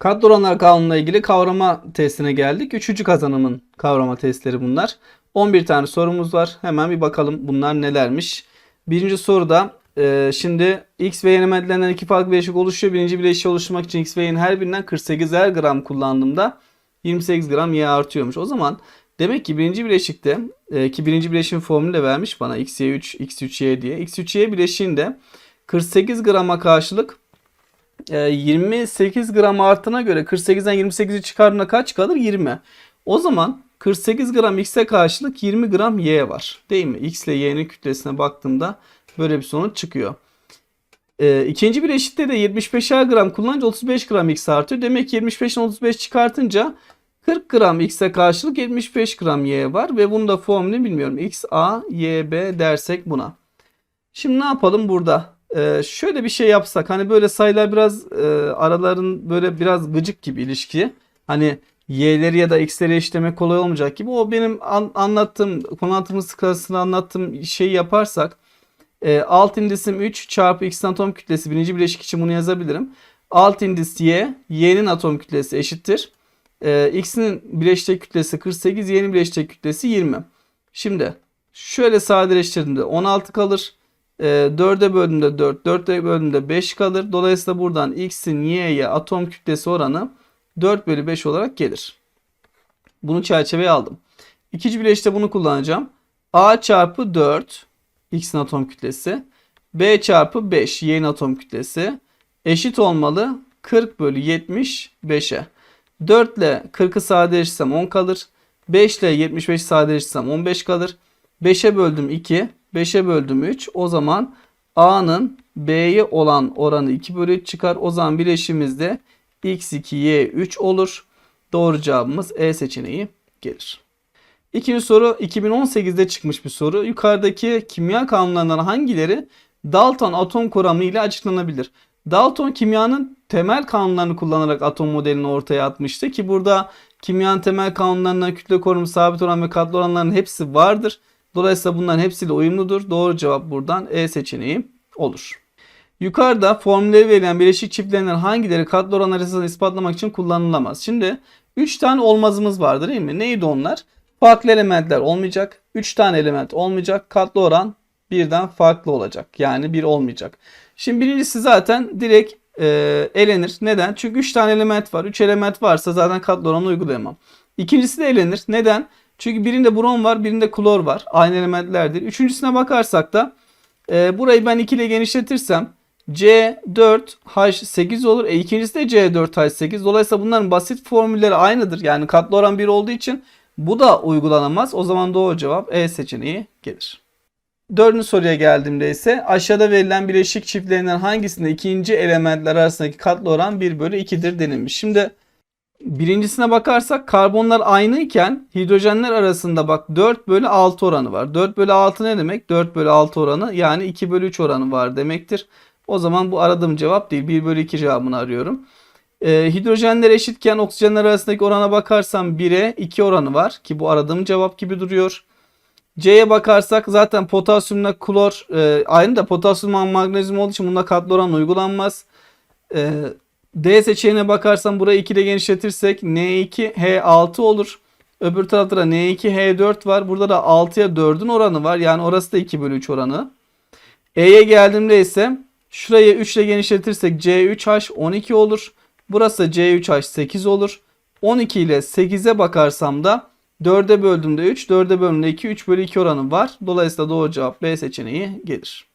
Katloranlar kanunuyla ilgili kavrama testine geldik. Üçüncü kazanımın kavrama testleri bunlar. 11 tane sorumuz var. Hemen bir bakalım bunlar nelermiş. Birinci soruda e, şimdi x ve y elementlerinden iki farklı bileşik oluşuyor. Birinci bileşiği oluşturmak için x ve y'nin her birinden 48'er gram kullandığımda 28 gram y artıyormuş. O zaman demek ki birinci bileşikte e, ki birinci bileşiğin formülü de vermiş bana x, y 3, x 3, y diye. x 3, y bileşiğinde 48 grama karşılık 28 gram artına göre 48'den 28'i çıkardığında kaç kalır? 20. O zaman 48 gram x'e karşılık 20 gram y var. Değil mi? x ile y'nin kütlesine baktığımda böyle bir sonuç çıkıyor. E, ikinci bileşikte de 75'er gram kullanınca 35 gram x artıyor. Demek ki 75'ten 35 çıkartınca 40 gram x'e karşılık 75 gram y var. Ve bunun da formülünü bilmiyorum. x, a, y, b dersek buna. Şimdi ne yapalım burada? Ee, şöyle bir şey yapsak hani böyle sayılar biraz e, araların böyle biraz gıcık gibi ilişki. Hani y'leri ya da x'leri eşitlemek kolay olmayacak gibi. O benim an, anlattığım kuantum skalasını anlattığım şeyi yaparsak e, alt indisim 3 çarpı x'in atom kütlesi birinci bileşik için bunu yazabilirim. Alt indis y, y'nin atom kütlesi eşittir. E, x'in bileşik kütlesi 48, y'nin bileşik kütlesi 20. Şimdi şöyle sadeleştirdiğimde 16 kalır. E, 4'e böldüğümde 4, 4'e böldüğümde 5 kalır. Dolayısıyla buradan x'in y'ye atom kütlesi oranı 4 bölü 5 olarak gelir. Bunu çerçeveye aldım. İkinci bileşikte bunu kullanacağım. a çarpı 4 x'in atom kütlesi. b çarpı 5 y'nin atom kütlesi. Eşit olmalı 40 bölü 75'e. 4 ile 40'ı sadeleştirsem 10 kalır. 5 ile 75'i sadeleştirsem 15 kalır. 5'e böldüm 2. 5'e böldüm 3. O zaman A'nın B'ye olan oranı 2 bölü 3 çıkar. O zaman bileşimizde x2 y3 olur. Doğru cevabımız E seçeneği gelir. İkinci soru 2018'de çıkmış bir soru. Yukarıdaki kimya kanunlarından hangileri Dalton atom kuramı ile açıklanabilir? Dalton kimyanın temel kanunlarını kullanarak atom modelini ortaya atmıştı ki burada kimyanın temel kanunlarından kütle korumu, sabit oran ve katlı oranların hepsi vardır. Dolayısıyla bunların hepsiyle uyumludur. Doğru cevap buradan E seçeneği olur. Yukarıda formülleri verilen bileşik çiftlerinden hangileri katlı oran arasını ispatlamak için kullanılamaz? Şimdi 3 tane olmazımız vardır değil mi? Neydi onlar? Farklı elementler olmayacak. 3 tane element olmayacak. Katlı oran birden farklı olacak. Yani bir olmayacak. Şimdi birincisi zaten direkt e, elenir. Neden? Çünkü 3 tane element var. 3 element varsa zaten katlı oranı uygulayamam. İkincisi de elenir. Neden? Çünkü birinde brom var, birinde klor var. Aynı elementlerdir. Üçüncüsüne bakarsak da e, burayı ben 2 ile genişletirsem C4H8 olur. E ikincisi de C4H8. Dolayısıyla bunların basit formülleri aynıdır. Yani katlı oran 1 olduğu için bu da uygulanamaz. O zaman doğru cevap E seçeneği gelir. Dördüncü soruya geldiğimde ise aşağıda verilen bileşik çiftlerinden hangisinde ikinci elementler arasındaki katlı oran 1 bölü 2'dir denilmiş. Şimdi birincisine bakarsak karbonlar aynı iken hidrojenler arasında bak 4 bölü 6 oranı var. 4 bölü 6 ne demek? 4 bölü 6 oranı yani 2 bölü 3 oranı var demektir. O zaman bu aradığım cevap değil. 1 bölü 2 cevabını arıyorum. Ee, hidrojenler eşitken oksijenler arasındaki orana bakarsam 1'e 2 oranı var. Ki bu aradığım cevap gibi duruyor. C'ye bakarsak zaten potasyumla klor e, aynı da potasyum magnezyum olduğu için bunda katlı oran uygulanmaz. E, D seçeneğine bakarsam burayı 2 ile genişletirsek N2H6 olur. Öbür tarafta da N2H4 var. Burada da 6'ya 4'ün oranı var. Yani orası da 2 bölü 3 oranı. E'ye geldiğimde ise şurayı 3 ile genişletirsek C3H12 olur. Burası da C3H8 olur. 12 ile 8'e bakarsam da 4'e böldüğümde 3, 4'e böldüğümde 2, 3 bölü 2 oranı var. Dolayısıyla doğru cevap B seçeneği gelir.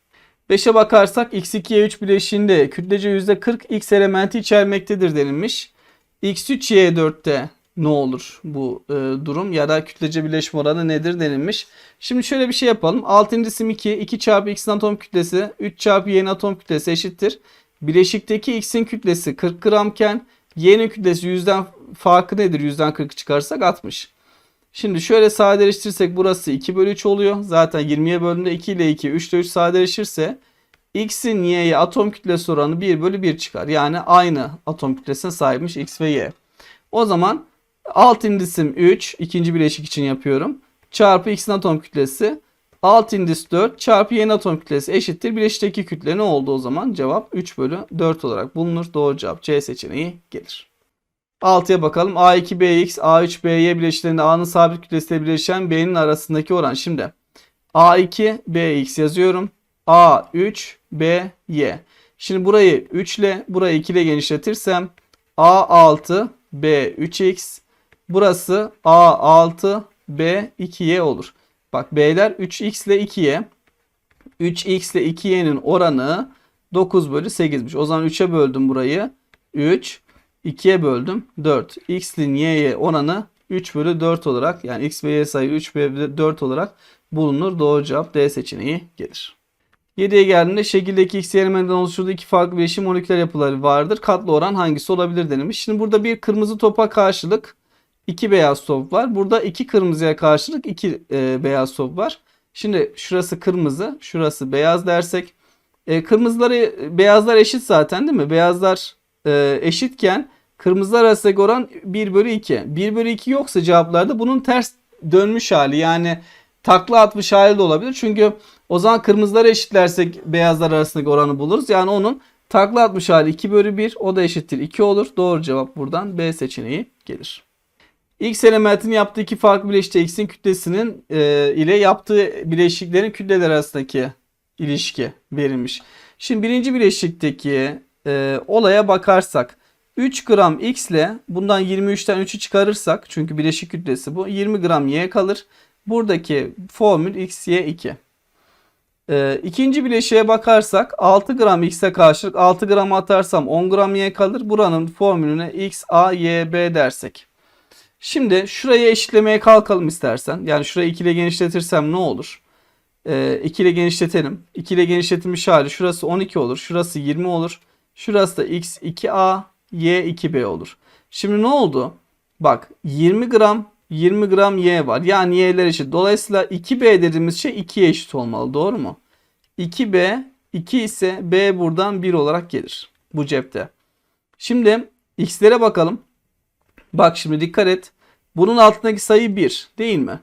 5'e bakarsak x2y3 bileşiğinde kütlece %40 x elementi içermektedir denilmiş. x3y4'te ne olur bu e, durum ya da kütlece birleşme oranı nedir denilmiş. Şimdi şöyle bir şey yapalım. Alt indisim 2, 2 çarpı x'in atom kütlesi 3 çarpı y'nin atom kütlesi eşittir. Bileşikteki x'in kütlesi 40 gramken y'nin kütlesi yüzden farkı nedir? Yüzden 40 çıkarsak 60. Şimdi şöyle sadeleştirirsek burası 2 bölü 3 oluyor. Zaten 20'ye böldüğümde 2 ile 2, 3 ile 3 sadeleşirse x'in y'ye atom kütlesi oranı 1 bölü 1 çıkar. Yani aynı atom kütlesine sahipmiş x ve y. O zaman alt indisim 3 ikinci bileşik için yapıyorum. Çarpı x'in atom kütlesi alt indis 4 çarpı y'nin atom kütlesi eşittir. Bileşikteki kütle ne oldu o zaman? Cevap 3 bölü 4 olarak bulunur. Doğru cevap C seçeneği gelir. 6'ya bakalım. A2BX, A3BY bileşiklerinde A'nın sabit kütlesiyle bileşen B'nin arasındaki oran. Şimdi A2BX yazıyorum. A3BY. Şimdi burayı 3 ile burayı 2 ile genişletirsem A6 B3X burası A6 B2Y olur. Bak B'ler 3X ile 2Y. 3X ile 2Y'nin oranı 9 bölü 8'miş. O zaman 3'e böldüm burayı. 3. 2'ye böldüm 4. X'in Y'ye oranı 3 bölü 4 olarak yani X ve Y sayı 3 bölü 4 olarak bulunur. Doğru cevap D seçeneği gelir. 7'ye geldiğinde şekildeki X elementinden oluşturduğu iki farklı bileşim moleküler yapıları vardır. Katlı oran hangisi olabilir denilmiş. Şimdi burada bir kırmızı topa karşılık iki beyaz top var. Burada iki kırmızıya karşılık iki e, beyaz top var. Şimdi şurası kırmızı, şurası beyaz dersek. E, kırmızıları, beyazlar eşit zaten değil mi? Beyazlar e, eşitken kırmızılar arasındaki oran 1 bölü 2. 1 bölü 2 yoksa cevaplarda bunun ters dönmüş hali yani takla atmış hali de olabilir. Çünkü o zaman kırmızıları eşitlersek beyazlar arasındaki oranı buluruz. Yani onun takla atmış hali 2 bölü 1 o da eşittir 2 olur. Doğru cevap buradan B seçeneği gelir. X elementin yaptığı iki farklı bileşikte X'in kütlesinin e, ile yaptığı bileşiklerin kütleler arasındaki ilişki verilmiş. Şimdi birinci bileşikteki e, olaya bakarsak 3 gram X ile bundan 23'ten 3'ü çıkarırsak çünkü bileşik kütlesi bu 20 gram Y kalır. Buradaki formül XY2. E, ikinci bileşiğe bakarsak 6 gram X'e karşılık 6 gram atarsam 10 gram Y kalır. Buranın formülüne X, A, Y, B dersek. Şimdi şurayı eşitlemeye kalkalım istersen. Yani şurayı 2 ile genişletirsem ne olur? Ee, 2 ile genişletelim. 2 ile genişletilmiş hali şurası 12 olur. Şurası 20 olur. Şurası da x 2a, y 2b olur. Şimdi ne oldu? Bak 20 gram 20 gram y var. Yani y'ler eşit. Dolayısıyla 2b dediğimiz şey 2'ye eşit olmalı. Doğru mu? 2b 2 ise b buradan 1 olarak gelir. Bu cepte. Şimdi x'lere bakalım. Bak şimdi dikkat et. Bunun altındaki sayı 1 değil mi?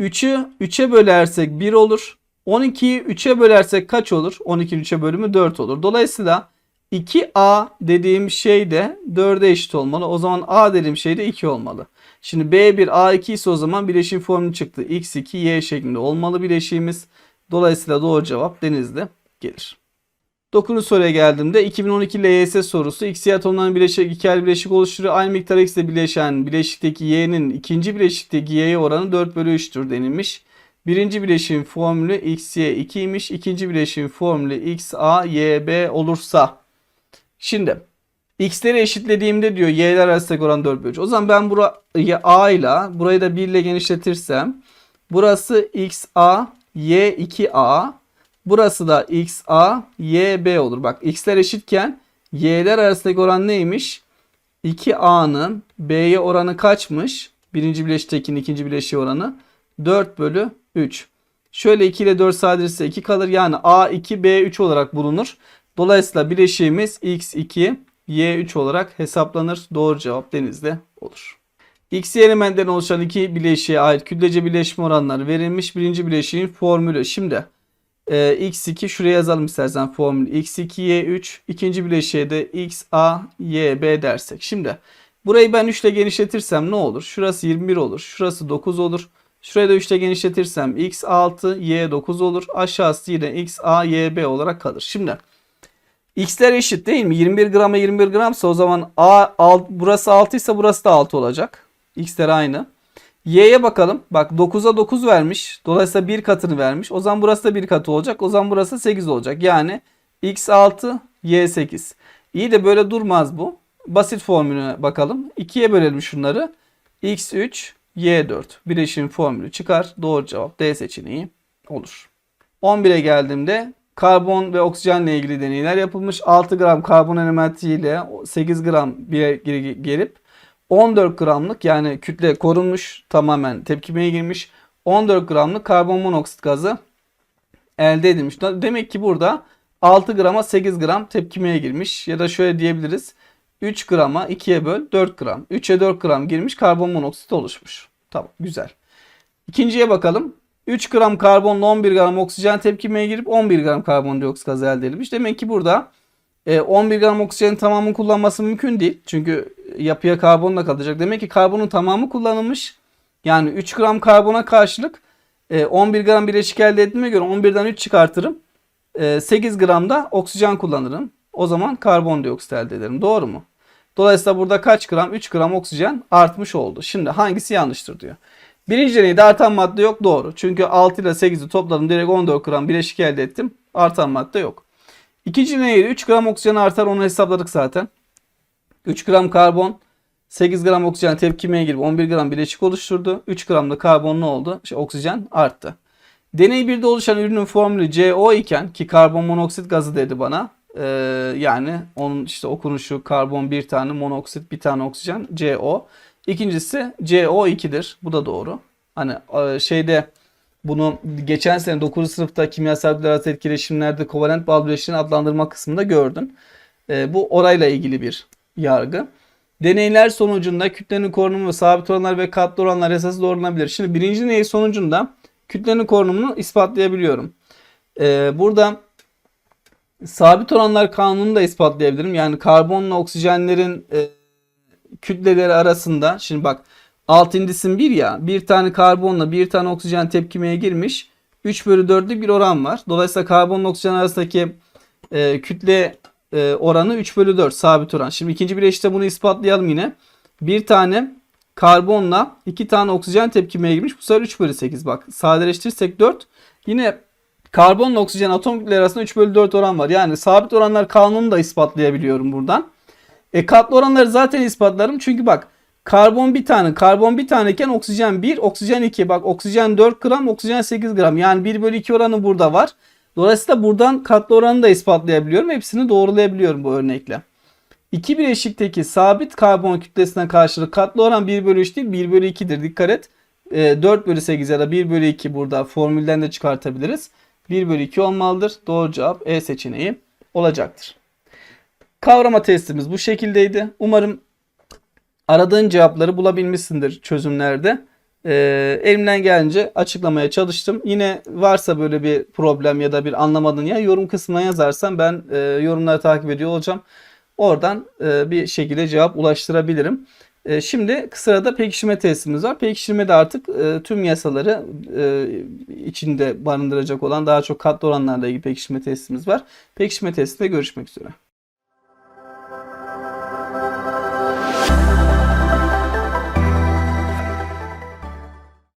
3'ü 3'e bölersek 1 olur. 12'yi 3'e bölersek kaç olur? 12'nin 3'e bölümü 4 olur. Dolayısıyla 2A dediğim şey de 4'e eşit olmalı. O zaman A dediğim şey de 2 olmalı. Şimdi B1 A2 ise o zaman bileşim formülü çıktı. X2 Y şeklinde olmalı bileşiğimiz. Dolayısıyla doğru cevap denizde gelir. 9. soruya geldiğimde 2012 LYS sorusu XY atomlarının bileşik ikel bileşik oluşturuyor. Aynı miktar X ile bileşen bileşikteki Y'nin ikinci bileşikteki Y'ye oranı 4 bölü 3'tür denilmiş. Birinci bileşiğin formülü XY 2'ymiş. İkinci bileşiğin formülü XA YB olursa. Şimdi X'leri eşitlediğimde diyor Y'ler arasındaki oran 4 bölü 3. O zaman ben burayı A ile burayı da 1 ile genişletirsem burası XA Y2A Burası da XA, YB olur. Bak x'ler eşitken y'ler arasındaki oran neymiş? 2a'nın b'ye oranı kaçmış? Birinci bileşiktekinin ikinci bileşiğe oranı 4 bölü 3. Şöyle 2 ile 4 sadeleşirse 2 kalır. Yani A2 B3 olarak bulunur. Dolayısıyla bileşiğimiz X2 Y3 olarak hesaplanır. Doğru cevap denizde olur. X elementten oluşan iki bileşiğe ait kütlece birleşme oranları verilmiş. Birinci bileşiğin formülü. Şimdi e, x2 şuraya yazalım istersen formül x2 y3 ikinci bileşiğe de x a y b dersek. Şimdi burayı ben 3 ile genişletirsem ne olur? Şurası 21 olur. Şurası 9 olur. Şurayı da 3 ile genişletirsem x 6 y 9 olur. Aşağısı yine x a y b olarak kalır. Şimdi x'ler eşit değil mi? 21 grama 21 gramsa o zaman a alt, burası 6 ise burası da 6 olacak. x'ler aynı. Y'ye bakalım. Bak 9'a 9 vermiş. Dolayısıyla bir katını vermiş. O zaman burası da bir katı olacak. O zaman burası 8 olacak. Yani x6 y8. İyi de böyle durmaz bu. Basit formülüne bakalım. 2'ye bölelim şunları. x3 y4. Bileşim formülü çıkar. Doğru cevap D seçeneği olur. 11'e geldiğimde karbon ve oksijenle ilgili deneyler yapılmış. 6 gram karbon elementiyle 8 gram bir gelip 14 gramlık yani kütle korunmuş tamamen tepkimeye girmiş 14 gramlık karbon monoksit gazı elde edilmiş. Demek ki burada 6 grama 8 gram tepkimeye girmiş ya da şöyle diyebiliriz 3 grama 2'ye böl 4 gram 3'e 4 gram girmiş karbon monoksit oluşmuş. Tamam güzel. İkinciye bakalım. 3 gram karbonla 11 gram oksijen tepkimeye girip 11 gram karbondioksit gazı elde edilmiş. Demek ki burada 11 gram oksijenin tamamını kullanması mümkün değil. Çünkü yapıya karbonla kalacak. Demek ki karbonun tamamı kullanılmış. Yani 3 gram karbona karşılık e, 11 gram bileşik elde ettiğime göre 11'den 3 çıkartırım. E, 8 gram da oksijen kullanırım. O zaman karbondioksit elde ederim. Doğru mu? Dolayısıyla burada kaç gram? 3 gram oksijen artmış oldu. Şimdi hangisi yanlıştır diyor. Birinci deneyde artan madde yok. Doğru. Çünkü 6 ile 8'i topladım. Direkt 14 gram bileşik elde ettim. Artan madde yok. İkinci deneyde 3 gram oksijen artar. Onu hesapladık zaten. 3 gram karbon 8 gram oksijen tepkimeye girip 11 gram bileşik oluşturdu. 3 gram da karbon ne oldu? İşte oksijen arttı. Deney 1'de oluşan ürünün formülü CO iken ki karbon monoksit gazı dedi bana. Ee, yani onun işte okunuşu karbon bir tane monoksit bir tane oksijen CO. İkincisi CO2'dir. Bu da doğru. Hani e, şeyde bunu geçen sene 9. sınıfta kimyasal arası etkileşimlerde kovalent bağlı bileşiğini adlandırma kısmında gördün. E, bu orayla ilgili bir yargı. Deneyler sonucunda kütlenin korunumu sabit oranlar ve katlı oranlar esası doğrulanabilir. Şimdi birinci deney sonucunda kütlenin korunumunu ispatlayabiliyorum. E, burada sabit oranlar kanununu da ispatlayabilirim. Yani karbonla oksijenlerin kütleleri arasında şimdi bak alt indisin 1 ya bir tane karbonla bir tane oksijen tepkimeye girmiş 3 bölü 4'lük bir oran var. Dolayısıyla karbonla oksijen arasındaki e, kütle e, oranı 3 bölü 4 sabit oran. Şimdi ikinci bileşikte bunu ispatlayalım yine. Bir tane karbonla iki tane oksijen tepkimeye girmiş. Bu sefer 3 bölü 8 bak sadeleştirirsek 4. Yine karbonla oksijen atom kütleleri arasında 3 bölü 4 oran var. Yani sabit oranlar kanununu da ispatlayabiliyorum buradan. E katlı oranları zaten ispatlarım. Çünkü bak karbon bir tane, karbon bir taneyken oksijen 1, oksijen 2. Bak oksijen 4 gram, oksijen 8 gram. Yani 1 bölü 2 oranı burada var. Dolayısıyla buradan katlı oranı da ispatlayabiliyorum. Hepsini doğrulayabiliyorum bu örnekle. İki bileşikteki sabit karbon kütlesine karşılık katlı oran 1 bölü 3 değil 1 bölü 2'dir. Dikkat et. E, 4 bölü 8 ya da 1 bölü 2 burada formülden de çıkartabiliriz. 1 bölü 2 olmalıdır. Doğru cevap E seçeneği olacaktır. Kavrama testimiz bu şekildeydi. Umarım aradığın cevapları bulabilmişsindir çözümlerde. Ee, elimden gelince açıklamaya çalıştım. Yine varsa böyle bir problem ya da bir anlamadığın ya yorum kısmına yazarsan ben e, yorumları takip ediyor olacağım. Oradan e, bir şekilde cevap ulaştırabilirim. E, şimdi sırada pekiştirme testimiz var. Pekiştirmede artık e, tüm yasaları e, içinde barındıracak olan daha çok katlı oranlarla ilgili pekiştirme testimiz var. Pekiştirme testinde görüşmek üzere.